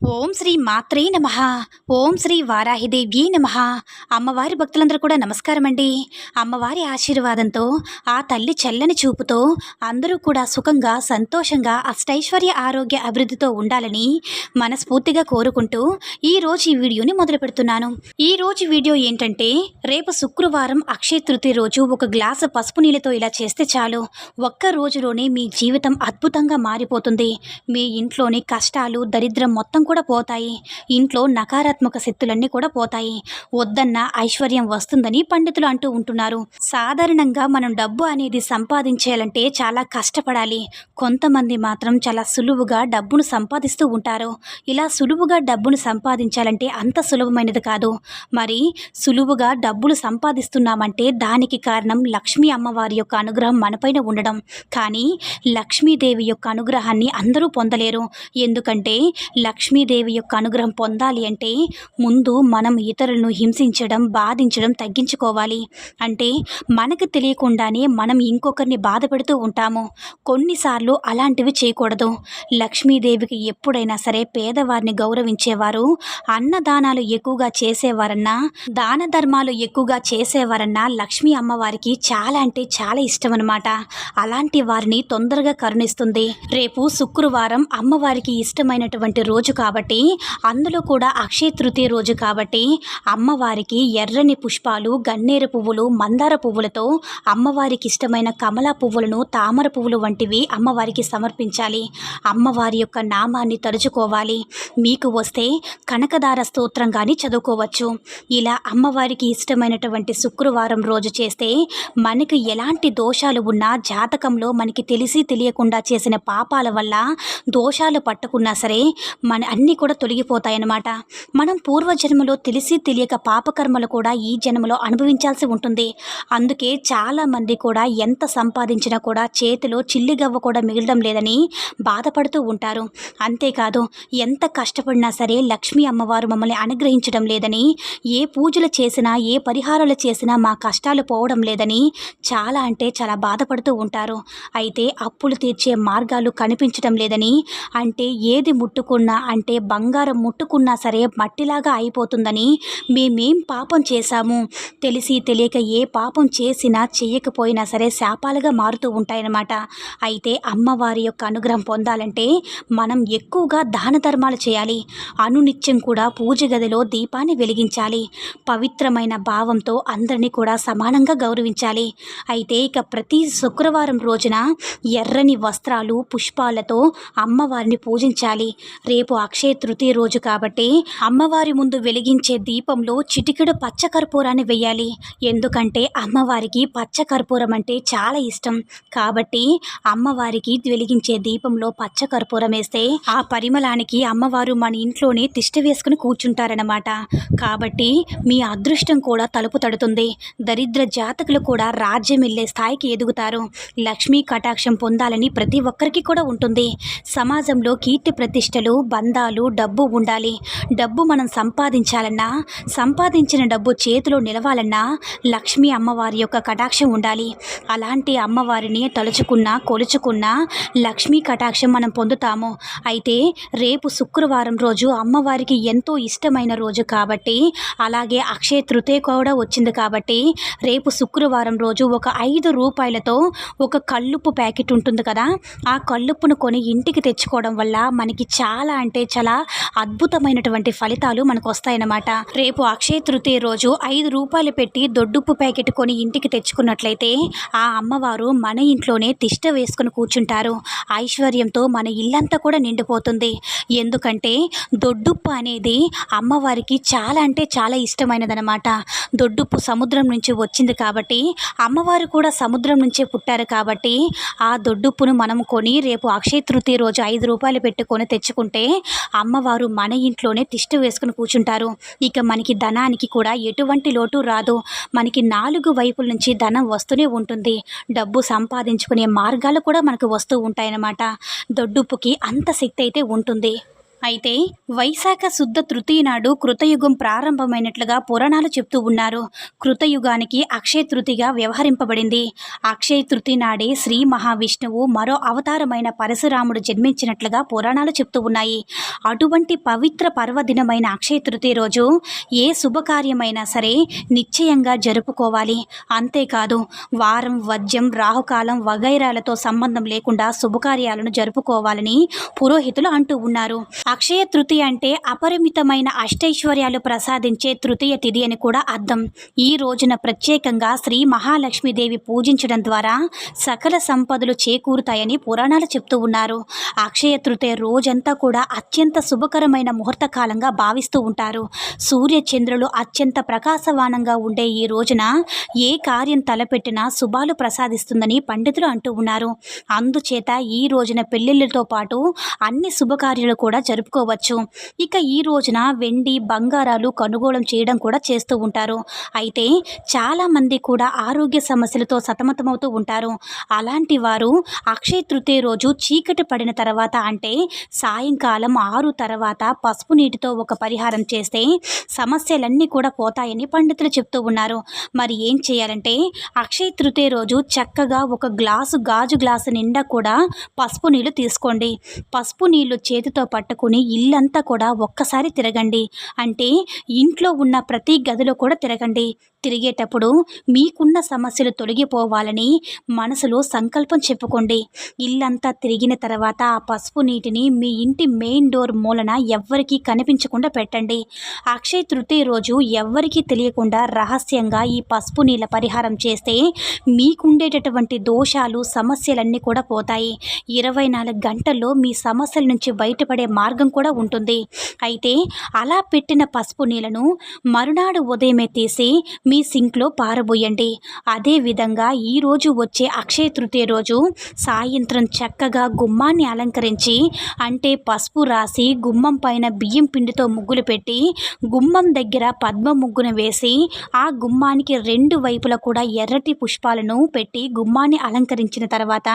ఓం శ్రీ మాత్రే నమ. ఓం శ్రీ వారాహిదేవ్యే నమ. అమ్మవారి భక్తులందరూ కూడా నమస్కారం అండి అమ్మవారి ఆశీర్వాదంతో ఆ తల్లి చల్లని చూపుతో అందరూ కూడా సుఖంగా సంతోషంగా అష్టైశ్వర్య ఆరోగ్య అభివృద్ధితో ఉండాలని మనస్ఫూర్తిగా కోరుకుంటూ ఈ రోజు ఈ వీడియోని మొదలు పెడుతున్నాను. ఈ రోజు వీడియో ఏంటంటే రేపు శుక్రవారం అక్షయ తృతీయ రోజు ఒక గ్లాసు పసుపు నీళ్ళతో ఇలా చేస్తే చాలు. ఒక్క రోజులోనే మీ జీవితం అద్భుతంగా మారిపోతుంది. మీ ఇంట్లోని కష్టాలు దరిద్రం మొత్తం కూడా పోతాయి. ఇంట్లో నకారాత్మక శక్తులన్నీ కూడా పోతాయి. వద్దన్న ఐశ్వర్యం వస్తుందని పండితులు అంటూ ఉంటున్నారు. సాధారణంగా మనం డబ్బు అనేది సంపాదించేయాలంటే చాలా కష్టపడాలి. కొంతమంది మాత్రం చాలా సులువుగా డబ్బును సంపాదిస్తూ ఉంటారు. ఇలా సులువుగా డబ్బును సంపాదించాలంటే అంత సులభమైనది కాదు. మరి సులువుగా డబ్బులు సంపాదిస్తున్నామంటే దానికి కారణం లక్ష్మీ అమ్మవారి యొక్క అనుగ్రహం మనపైన ఉండడం. కానీ లక్ష్మీదేవి యొక్క అనుగ్రహాన్ని అందరూ పొందలేరు. ఎందుకంటే లక్ష్మీదేవి యొక్క అనుగ్రహం పొందాలి అంటే ముందు మనం ఇతరులను హింసించడం బాధించడం తగ్గించుకోవాలి. అంటే మనకు తెలియకుండానే మనం ఇంకొకరిని బాధ పెడుతూ ఉంటాము. కొన్నిసార్లు అలాంటివి చేయకూడదు. లక్ష్మీదేవికి ఎప్పుడైనా సరే పేదవారిని గౌరవించేవారు అన్నదానాలు ఎక్కువగా చేసేవారన్నా దాన ధర్మాలు ఎక్కువగా చేసేవారన్నా లక్ష్మీ అమ్మవారికి చాలా అంటే చాలా ఇష్టం అనమాట అలాంటి వారిని తొందరగా కరుణిస్తుంది. రేపు శుక్రవారం అమ్మవారికి ఇష్టమైనటువంటి రోజు కాబట్టి కాబట్టి అందులో కూడా అక్షయ తృతీయ రోజు కాబట్టి అమ్మవారికి ఎర్రని పుష్పాలు గన్నేరు పువ్వులు మందార పువ్వులతో అమ్మవారికి ఇష్టమైన కమలా పువ్వులను తామర పువ్వులు వంటివి అమ్మవారికి సమర్పించాలి. అమ్మవారి యొక్క నామాన్ని తలుచుకోవాలి. మీకు వస్తే కనకదార స్తోత్రం కానీ చదువుకోవచ్చు. ఇలా అమ్మవారికి ఇష్టమైనటువంటి శుక్రవారం రోజు చేస్తే మనకు ఎలాంటి దోషాలు ఉన్నా జాతకంలో మనకి తెలిసి తెలియకుండా చేసిన పాపాల వల్ల దోషాలు పట్టుకున్నా సరే మన అన్నీ కూడా తొలగిపోతాయన్నమాట. మనం పూర్వజన్మలో తెలిసి తెలియక పాపకర్మలు కూడా ఈ జన్మలో అనుభవించాల్సి ఉంటుంది. అందుకే చాలామంది కూడా ఎంత సంపాదించినా కూడా చేతిలో చిల్లిగవ్వ కూడా మిగలడం లేదని బాధపడుతూ ఉంటారు. అంతేకాదు ఎంత కష్టపడినా సరే లక్ష్మీ అమ్మవారు మమ్మల్ని అనుగ్రహించడం లేదని ఏ పూజలు చేసినా ఏ పరిహారాలు చేసినా మా కష్టాలు పోవడం లేదని చాలా అంటే చాలా బాధపడుతూ ఉంటారు. అయితే అప్పులు తీర్చే మార్గాలు కనిపించడం లేదని అంటే ఏది ముట్టుకున్నా అంటే బంగారం ముట్టుకున్నా సరే మట్టిలాగా అయిపోతుందని మేమేం పాపం చేశాము. తెలిసి తెలియక ఏ పాపం చేసినా చేయకపోయినా సరే శాపాలుగా మారుతూ ఉంటాయన్నమాట. అయితే అమ్మవారి యొక్క అనుగ్రహం పొందాలంటే మనం ఎక్కువగా దాన ధర్మాలు చేయాలి. అనునిత్యం కూడా పూజ గదిలో దీపాన్ని వెలిగించాలి. పవిత్రమైన భావంతో అందరినీ కూడా సమానంగా గౌరవించాలి. అయితే ఇక ప్రతి శుక్రవారం రోజున ఎర్రని వస్త్రాలు పుష్పాలతో అమ్మవారిని పూజించాలి. రేపు అక్షయ తృతీయ రోజు కాబట్టి అమ్మవారి ముందు వెలిగించే దీపంలో చిటికెడు పచ్చ కర్పూరాన్ని వేయాలి ఎందుకంటే అమ్మవారికి పచ్చ కర్పూరం అంటే చాలా ఇష్టం. కాబట్టి అమ్మవారికి వెలిగించే దీపంలో పచ్చ కర్పూరం వేస్తే ఆ పరిమళానికి అమ్మవారు మన ఇంట్లోనే తిష్ట వేసుకుని కూర్చుంటారనమాట కాబట్టి మీ అదృష్టం కూడా తలుపు తడుతుంది. దరిద్ర జాతకులు కూడా రాజ్యం వెళ్ళే స్థాయికి ఎదుగుతారు. లక్ష్మీ కటాక్షం పొందాలని ప్రతి ఒక్కరికి కూడా ఉంటుంది. సమాజంలో కీర్తి ప్రతిష్టలు బంధాలు డబ్బు ఉండాలి. డబ్బు మనం సంపాదించాలన్నా సంపాదించిన డబ్బు చేతిలో నిలవాలన్నా లక్ష్మీ అమ్మవారి యొక్క కటాక్షం ఉండాలి. అలాంటి అమ్మవారిని తలుచుకున్నా కొలుచుకున్నా లక్ష్మీ కటాక్షం మనం పొందుతాము. అయితే రేపు శుక్రవారం రోజు అమ్మవారికి ఎంతో ఇష్టమైన రోజు కాబట్టి అలాగే అక్షయ తృతీయ కూడా వచ్చింది కాబట్టి రేపు శుక్రవారం రోజు ఒక ఐదు రూపాయలతో ఒక కల్లుప్పు ప్యాకెట్ ఉంటుంది కదా ఆ కల్లుప్పును కొని ఇంటికి తెచ్చుకోవడం వల్ల మనకి చాలా అంటే చాలా అద్భుతమైనటువంటి ఫలితాలు మనకు వస్తాయన్నమాట రేపు అక్షయ తృతీయ రోజు ఐదు రూపాయలు పెట్టి దొడ్డుప్పు ప్యాకెట్ కొని ఇంటికి తెచ్చుకున్నట్లయితే ఆ అమ్మవారు మన ఇంట్లోనే తిష్ట వేసుకుని కూర్చుంటారు. ఐశ్వర్యంతో మన ఇల్లంతా కూడా నిండిపోతుంది. ఎందుకంటే దొడ్డుప్పు అనేది అమ్మవారికి చాలా అంటే చాలా ఇష్టమైనదనమాట దొడ్డుప్పు సముద్రం నుంచి వచ్చింది కాబట్టి అమ్మవారు కూడా సముద్రం నుంచే పుట్టారు కాబట్టి ఆ దొడ్డుప్పును మనం కొని రేపు అక్షయ తృతీయ రోజు ఐదు రూపాయలు పెట్టుకొని తెచ్చుకుంటే అమ్మవారు మన ఇంట్లోనే తిష్ట వేసుకుని కూర్చుంటారు. ఇక మనకి ధనానికి కూడా ఎటువంటి లోటు రాదు. మనకి నాలుగు వైపుల నుంచి ధనం వస్తూనే ఉంటుంది. డబ్బు సంపాదించుకునే మార్గాలు కూడా మనకు వస్తూ ఉంటాయన్నమాట. దొడ్డుప్పుకి అంత శక్తి అయితే ఉంటుంది. అయితే వైశాఖ శుద్ధ తృతీయ నాడు కృతయుగం ప్రారంభమైనట్లుగా పురాణాలు చెప్తూ ఉన్నారు. కృతయుగానికి అక్షయ తృతిగా వ్యవహరింపబడింది. అక్షయ తృతి నాడే శ్రీ మహావిష్ణువు మరో అవతారమైన పరశురాముడు జన్మించినట్లుగా పురాణాలు చెప్తూ ఉన్నాయి. అటువంటి పవిత్ర పర్వదినమైన అక్షయ తృతీయ రోజు ఏ శుభకార్యమైనా సరే నిశ్చయంగా జరుపుకోవాలి. అంతేకాదు వారం వద్యం రాహుకాలం వగైరాలతో సంబంధం లేకుండా శుభకార్యాలను జరుపుకోవాలని పురోహితులు అంటూ ఉన్నారు. అక్షయ తృతీయ అంటే అపరిమితమైన అష్టైశ్వర్యాలు ప్రసాదించే తృతీయ తిథి అని కూడా అర్థం. ఈ రోజున ప్రత్యేకంగా శ్రీ మహాలక్ష్మీదేవి పూజించడం ద్వారా సకల సంపదలు చేకూరుతాయని పురాణాలు చెప్తూ ఉన్నారు. అక్షయ తృతీయ రోజంతా కూడా అత్యంత శుభకరమైన ముహూర్త కాలంగా భావిస్తూ ఉంటారు. సూర్య చంద్రులు అత్యంత ప్రకాశవానంగా ఉండే ఈ రోజున ఏ కార్యం తలపెట్టినా శుభాలు ప్రసాదిస్తుందని పండితులు అంటూ ఉన్నారు. అందుచేత ఈ రోజున పెళ్ళిళ్ళతో పాటు అన్ని శుభకార్యాలు కూడా జరుపుకోవచ్చు. ఇక ఈ రోజున వెండి బంగారాలు కొనుగోలు చేయడం కూడా చేస్తూ ఉంటారు. అయితే చాలామంది కూడా ఆరోగ్య సమస్యలతో సతమతమవుతూ ఉంటారు. అలాంటి వారు అక్షయ తృతీయ రోజు చీకటి పడిన తర్వాత అంటే సాయంకాలం ఆరు తర్వాత పసుపు నీటితో ఒక పరిహారం చేస్తే సమస్యలన్నీ కూడా పోతాయని పండితులు చెప్తూ ఉన్నారు. మరి ఏం చేయాలంటే అక్షయ తృతీయ రోజు చక్కగా ఒక గ్లాసు గాజు గ్లాసు నిండా కూడా పసుపు నీళ్ళు తీసుకోండి. పసుపు నీళ్ళు చేతితో పట్టుకుని ఇల్లంతా కూడా ఒక్కసారి తిరగండి. అంటే ఇంట్లో ఉన్న ప్రతి గదిలో కూడా తిరగండి. తిరిగేటప్పుడు మీకున్న సమస్యలు తొలగిపోవాలని మనసులో సంకల్పం చెప్పుకోండి. ఇల్లంతా తిరిగిన తర్వాత ఆ పసుపు నీటిని మీ ఇంటి మెయిన్ డోర్ మూలన ఎవ్వరికీ కనిపించకుండా పెట్టండి. అక్షయ తృతీయ రోజు ఎవ్వరికీ తెలియకుండా రహస్యంగా ఈ పసుపు నీళ్ళ పరిహారం చేస్తే మీకుండేటటువంటి దోషాలు సమస్యలన్నీ కూడా పోతాయి. ఇరవై నాలుగు గంటల్లో మీ సమస్యల నుంచి బయటపడే మార్గం కూడా ఉంటుంది. అయితే అలా పెట్టిన పసుపు నీళ్ళను మరునాడు ఉదయమే తీసి మీ సింక్లో పారబోయండి. అదేవిధంగా ఈరోజు వచ్చే అక్షయ తృతీయ రోజు సాయంత్రం చక్కగా గుమ్మాన్ని అలంకరించి అంటే పసుపు రాసి గుమ్మం పైన బియ్యం పిండితో ముగ్గులు పెట్టి గుమ్మం దగ్గర పద్మ ముగ్గును వేసి ఆ గుమ్మానికి రెండు వైపులా కూడా ఎర్రటి పుష్పాలను పెట్టి గుమ్మాన్ని అలంకరించిన తర్వాత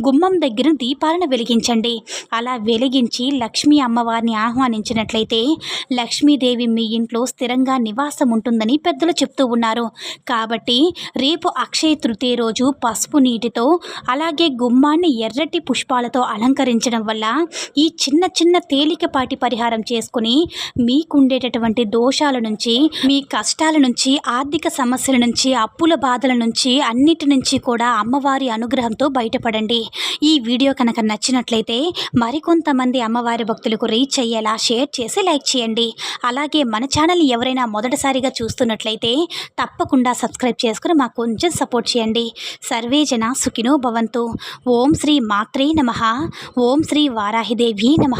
గుమ్మం దగ్గర దీపాలను వెలిగించండి. అలా వెలిగించి లక్ష్మీ అమ్మవారిని ఆహ్వానించినట్లయితే లక్ష్మీదేవి మీ ఇంట్లో స్థిరంగా నివాసం ఉంటుందని పెద్దలు చెప్తూ ఉన్నారు. కాబట్టి రేపు అక్షయ తృతీయ రోజు పసుపు నీటితో అలాగే గుమ్మాన్ని ఎర్రటి పుష్పాలతో అలంకరించడం వల్ల ఈ చిన్న చిన్న తేలికపాటి పరిహారం చేసుకుని మీకుండేటటువంటి దోషాల నుంచి మీ కష్టాల నుంచి ఆర్థిక సమస్యల నుంచి అప్పుల బాధల నుంచి అన్నిటి నుంచి కూడా అమ్మవారి అనుగ్రహంతో బయటపడండి. ఈ వీడియో కనుక నచ్చినట్లయితే మరికొంతమంది అమ్మవారి భక్తులు స్నేహితులకు రీచ్ అయ్యేలా షేర్ చేసి లైక్ చేయండి. అలాగే మన ఛానల్ని ఎవరైనా మొదటిసారిగా చూస్తున్నట్లయితే తప్పకుండా సబ్స్క్రైబ్ చేసుకుని మాకు కొంచెం సపోర్ట్ చేయండి. సర్వే జన సుఖినో భవంతు. ఓం శ్రీ మాత్రే నమ. ఓం శ్రీ వారాహిదేవి నమ.